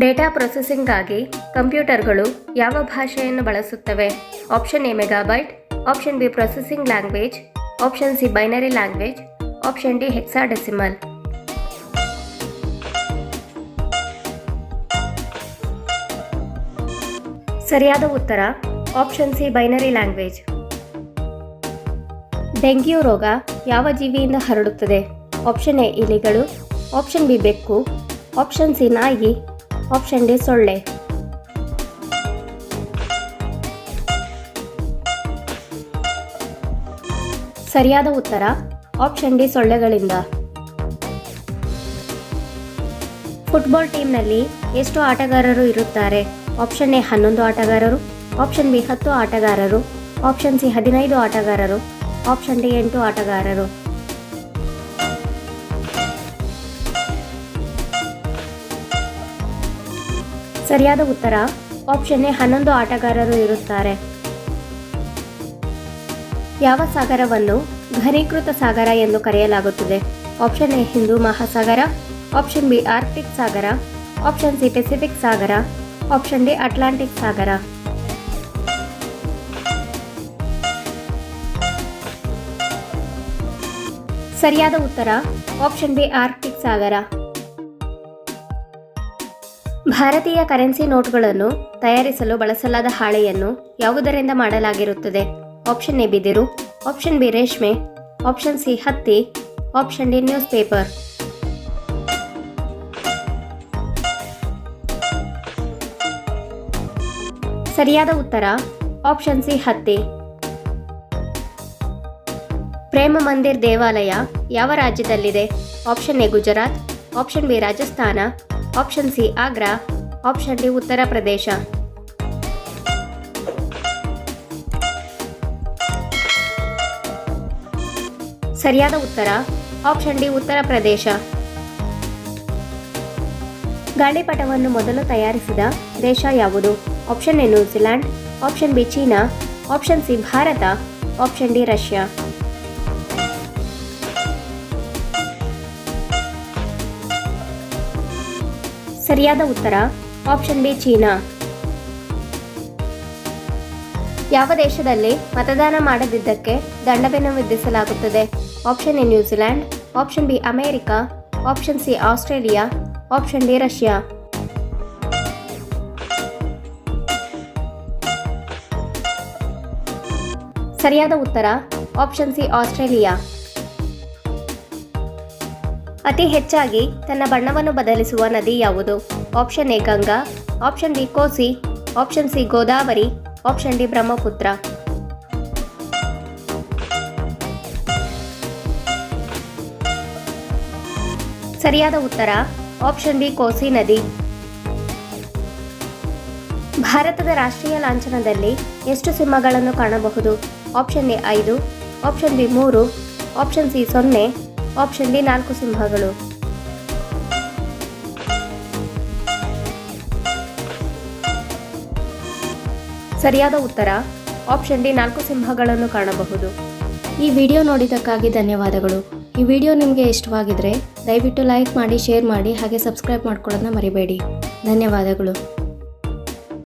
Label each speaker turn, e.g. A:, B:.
A: Data ಪ್ರೊಸೆಸಿಂಗ್ಗಾಗಿ ಕಂಪ್ಯೂಟರ್ಗಳು ಯಾವ ಭಾಷೆಯನ್ನು ಬಳಸುತ್ತವೆ? Option A megabyte, option B processing language, option C binary language, option D hexadecimal. ಸರಿಯಾದ ಉತ್ತರ, option C binary language. Dengue ರೋಗ ಯಾವ ಜೀವಿಯಿಂದ ಹರಡುತ್ತದೆ? ಆಪ್ಷನ್ ಎ ಇಲಿಗಳು, ಆಪ್ಷನ್ ಬಿ ಬೆಕ್ಕು, ಆಪ್ಷನ್ ಸಿ ನಾಯಿ ಆಪ್ಷನ್ ಡಿ ಸೊಳ್ಳೆ. ಸರಿಯಾದ ಉತ್ತರ ಆಪ್ಷನ್ ಡಿ ಸೊಳ್ಳೆಗಳಿಂದ. ಫುಟ್ಬಾಲ್ ಟೀಮ್ನಲ್ಲಿ ಎಷ್ಟು ಆಟಗಾರರು ಇರುತ್ತಾರೆ? ಆಪ್ಷನ್ ಎ ಹನ್ನೊಂದು ಆಟಗಾರರು. ಆಪ್ಷನ್ ಬಿ ಹತ್ತು ಆಟಗಾರರು. ಆಪ್ಷನ್ ಸಿ ಹದಿನೈದು ಆಟಗಾರರು. ಆಪ್ಷನ್ ಡಿ ಎಂಟು ಆಟಗಾರರು. ಸರಿಯಾದ ಉತ್ತರ ಆಪ್ಷನ್ ಎ ಹನ್ನೊಂದು ಆಟಗಾರರು ಇರುತ್ತಾರೆ. ಯಾವ ಸಾಗರವನ್ನು ಘನೀಕೃತ ಸಾಗರ ಎಂದು ಕರೆಯಲಾಗುತ್ತದೆ? Option A Hindu Mahasagara option B Arctic Sagara option C Pacific ಸಾಗರ ಆಪ್ಷನ್ ಡಿ ಅಟ್ಲಾಂಟಿಕ್ ಸಾಗರ. ಸರಿಯಾದ ಉತ್ತರ ಆಪ್ಷನ್ ಬಿ ಆರ್ಕ್ಟಿಕ್ ಸಾಗರ. ಭಾರತೀಯ ಕರೆನ್ಸಿ ನೋಟ್ಗಳನ್ನು ತಯಾರಿಸಲು ಬಳಸಲಾದ ಹಾಳೆಯನ್ನು ಯಾವುದರಿಂದ ಮಾಡಲಾಗಿರುತ್ತದೆ? ಆಪ್ಷನ್ ಎ ಬಿದಿರು, ಆಪ್ಷನ್ ಬಿ ರೇಷ್ಮೆ, ಆಪ್ಷನ್ ಸಿ ಹತ್ತಿ, ಆಪ್ಷನ್ ಡಿ ನ್ಯೂಸ್ ಪೇಪರ್. ಸರಿಯಾದ ಉತ್ತರ, ಆಪ್ಷನ್ ಸಿ ಹತ್ತಿ. ಪ್ರೇಮ ಮಂದಿರ್ ದೇವಾಲಯ ಯಾವ ರಾಜ್ಯದಲ್ಲಿದೆ? Option A Gujarat, option B Rajasthan option C Agra option D Uttar Pradesh ಸರಿಯಾದ ಉತ್ತರ. ಆಪ್ಷನ್ ಡಿ ಉತ್ತರ ಪ್ರದೇಶ ಗಾಳಿಪಟವನ್ನು ಮೊದಲು ತಯಾರಿಸಿದ ದೇಶ ಯಾವುದು? Option A New Zealand option B, China. Option C, Bharat. Option D Russia ಸರಿಯಾದ ಉತ್ತರ ಆಪ್ಷನ್ ಬಿ ಚೀನಾ. ಯಾವ ದೇಶದಲ್ಲಿ ಮತದಾನ ಮಾಡದಿದ್ದಕ್ಕೆ ದಂಡವನ್ನು ವಿಧಿಸಲಾಗುತ್ತದೆ? Option A New Zealand option B America option C Australia option D Russia ಸರಿಯಾದ ಉತ್ತರ ಆಪ್ಷನ್ ಸಿ ಆಸ್ಟ್ರೇಲಿಯಾ ಅತಿ ಹೆಚ್ಚಾಗಿ ತನ್ನ ಬಣ್ಣವನ್ನು ಬದಲಿಸುವ ನದಿ ಯಾವುದು? Option A Ganga, option B Kosi, option C Godavari, option D Brahmaputra. ಸರಿಯಾದ ಉತ್ತರ, ಆಪ್ಷನ್ ಬಿ ಕೋಸಿ ನದಿ. ಭಾರತದ ರಾಷ್ಟ್ರೀಯ ಲಾಂಛನದಲ್ಲಿ ಎಷ್ಟು ಸಿಂಹಗಳನ್ನು ಕಾಣಬಹುದು? ಆಪ್ಷನ್ ಎ ಐದು, ಆಪ್ಷನ್ ಬಿ ಮೂರು, ಆಪ್ಷನ್ ಸಿ ಸೊನ್ನೆ ಆಪ್ಷನ್ ಡಿ, ನಾಲ್ಕು ಸಿಂಹಗಳು. ಸರಿಯಾದ ಉತ್ತರ, ಆಪ್ಷನ್ ಡಿ, ನಾಲ್ಕು ಸಿಂಹಗಳನ್ನು ಕಾಣಬಹುದು. ಈ ವಿಡಿಯೋ ನೋಡಿದ್ದಕ್ಕಾಗಿ ಧನ್ಯವಾದಗಳು. ಈ ವಿಡಿಯೋ ನಿಮಗೆ ಇಷ್ಟವಾಗಿದ್ರೆ ದಯವಿಟ್ಟು ಲೈಕ್ ಮಾಡಿ, ಶೇರ್ ಮಾಡಿ, ಹಾಗೆ ಸಬ್ಸ್ಕ್ರೈಬ್ ಮಾಡ್ಕೊಳ್ಳೋದನ್ನ ಮರಿಬೇಡಿ. ಧನ್ಯವಾದಗಳು.